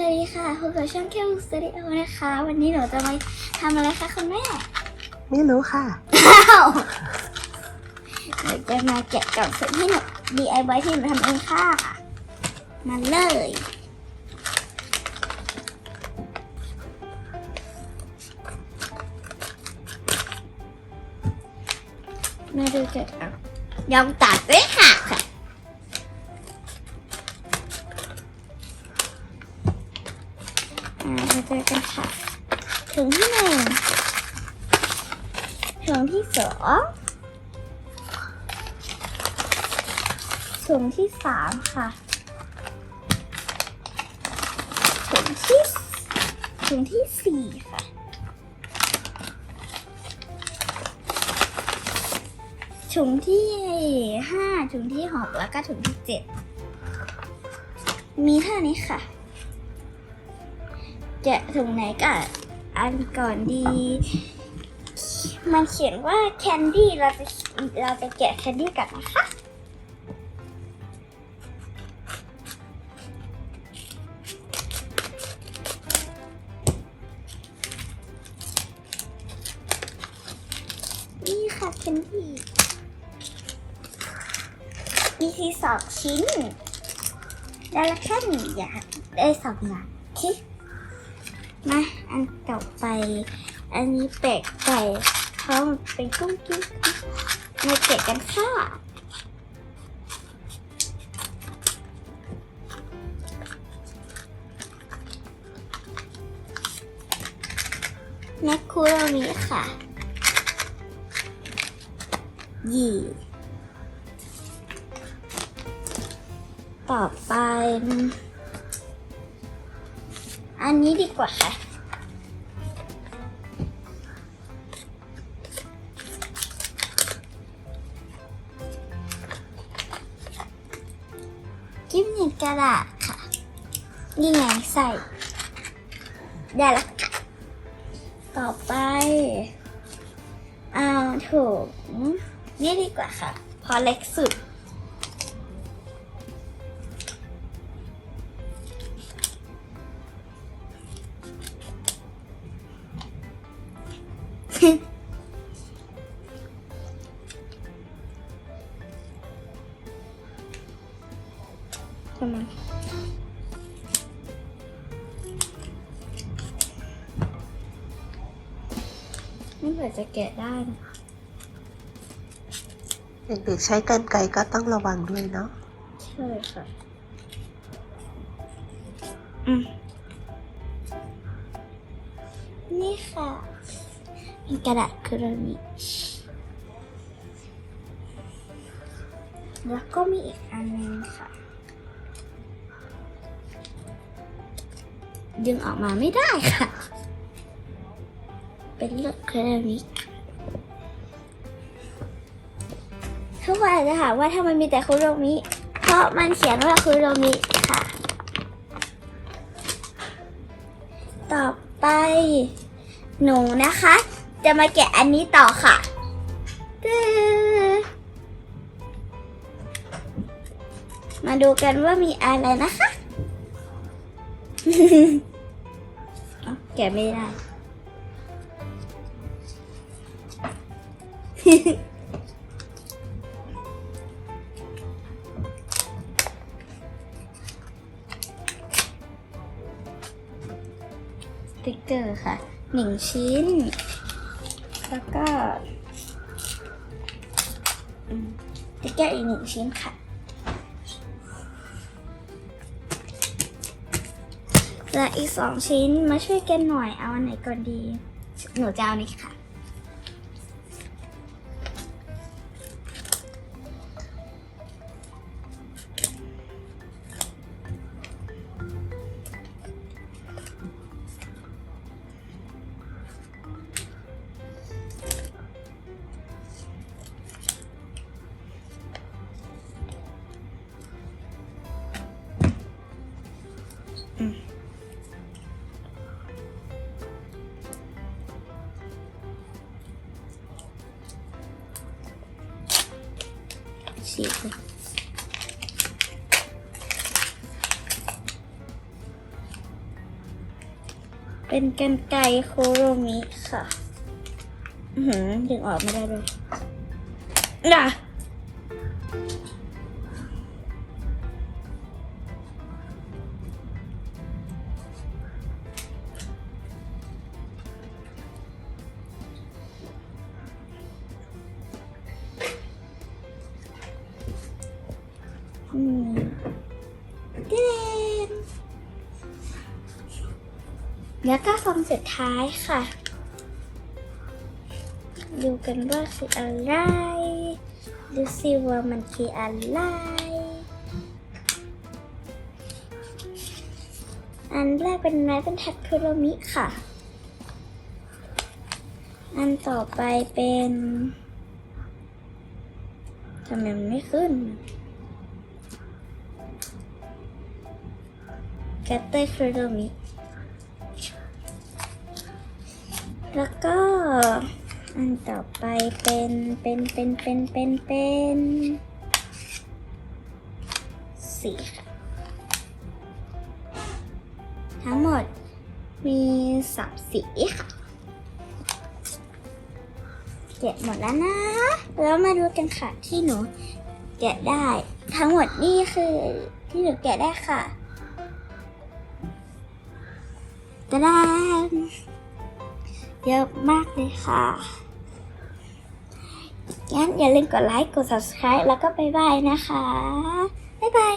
สวัสดีค่ะพบกับช่องแค่สตูดิโอนะคะ วันนี้หนูจะมาทำอะไรคะคุณแม่ไม่รู้ค่ะอ้าวหนูจะมาแกะกล่องสุ่มที่หนู DIY ที่หนูทำเองค่ะ มาเลย มาดูกันเอายอมตัดด้วยค่ะ เจอกันค่ะถุงที่หนึ่งถุงที่สองถุงที่สามค่ะถุงที่ถุงที่สี่ค่ะถุงที่ห้าถุงที่หกแล้วก็ถุงที่เจ็ดมีเท่านี้ค่ะ แกะถุงไหนก่อนอันก่อนดี มันเขียนว่าแคนดี้เราจะเราจะแกะแคนดี้กันนะคะนี่ค่ะแคนดี้มีที่สองชิ้นได้ละแค่หนึ่งอย่างได้สองอย่างคิด มาอันต่อไป อันนี้แปลกไปเพราะมันเป็นกุ้งกิ้งมาเก็บกันค่ะแมคคูโรมิค่ะ ยี่ ต่อไป อันนี้ดีกว่าค่ะ กิมเน็ตกระดาษค่ะ นี่ไงใส่ ได้แล้วค่ะ ต่อไป เอาถุงนี่ดีกว่าค่ะ พอเล็กสุด ทำไมไม่เผื่อจะแกะได้นะเด็กๆใช้กรรไกรก็ต้องระวังด้วยเนาะใช่ค่ะ อืมนี่ค่ะ เป็นกระดาษคุโรมิแล้วก็มีอีกอันนึงค่ะ ดึงออกมาไม่ได้ค่ะ เป็นเลือดคุโรมิทุกคนอาจจะถามว่าทำไมมีแต่คุโรมิ เพราะมันเขียนว่าคุโรมิค่ะ ต่อไปหนูนะคะ จะมาแกะอันนี้ต่อค่ะตึ๊ดมาดูกันว่ามีอะไรนะคะเอ้าแกะไม่ได้ สติ๊กเกอร์ค่ะหนึ่งชิ้น แล้วก็อืมสติ๊กเกอร์อีกหนึ่งชิ้นค่ะ และอีกสองชิ้นมาช่วยกันหน่อยเอาอันไหนก่อนดี หนูจะเอานี้ค่ะีกเลยเป็นกันไกโคโรมิค่ะ อือหือดึงออกไม่ได้เลยนะ แล้วก็ฟองสุดท้ายค่ะ ดูกันว่าคืออะไร ดูสิว่ามันคืออะไร อันแรกเป็นไม้เป็นแท็กคุโรมิค่ะ อันต่อไปเป็นทำไมมันไม่ขึ้นแกตเตอร์คุโรมิ แล้วก็ อันต่อไปเป็นเป็นเป็นเป็นเป็นเป็นสีค่ะ ทั้งหมดมีสามสีค่ะแกะหมดแล้วนะ แล้วมาดูกันค่ะที่หนูแกะได้ ทั้งหมดนี่คือที่หนูแกะได้ค่ะตะดาน เยอะมากเลยค่ะงั้นอย่าลืมกดไลค์ กด subscribe แล้วก็บ๊ายบายนะคะ บ๊ายบาย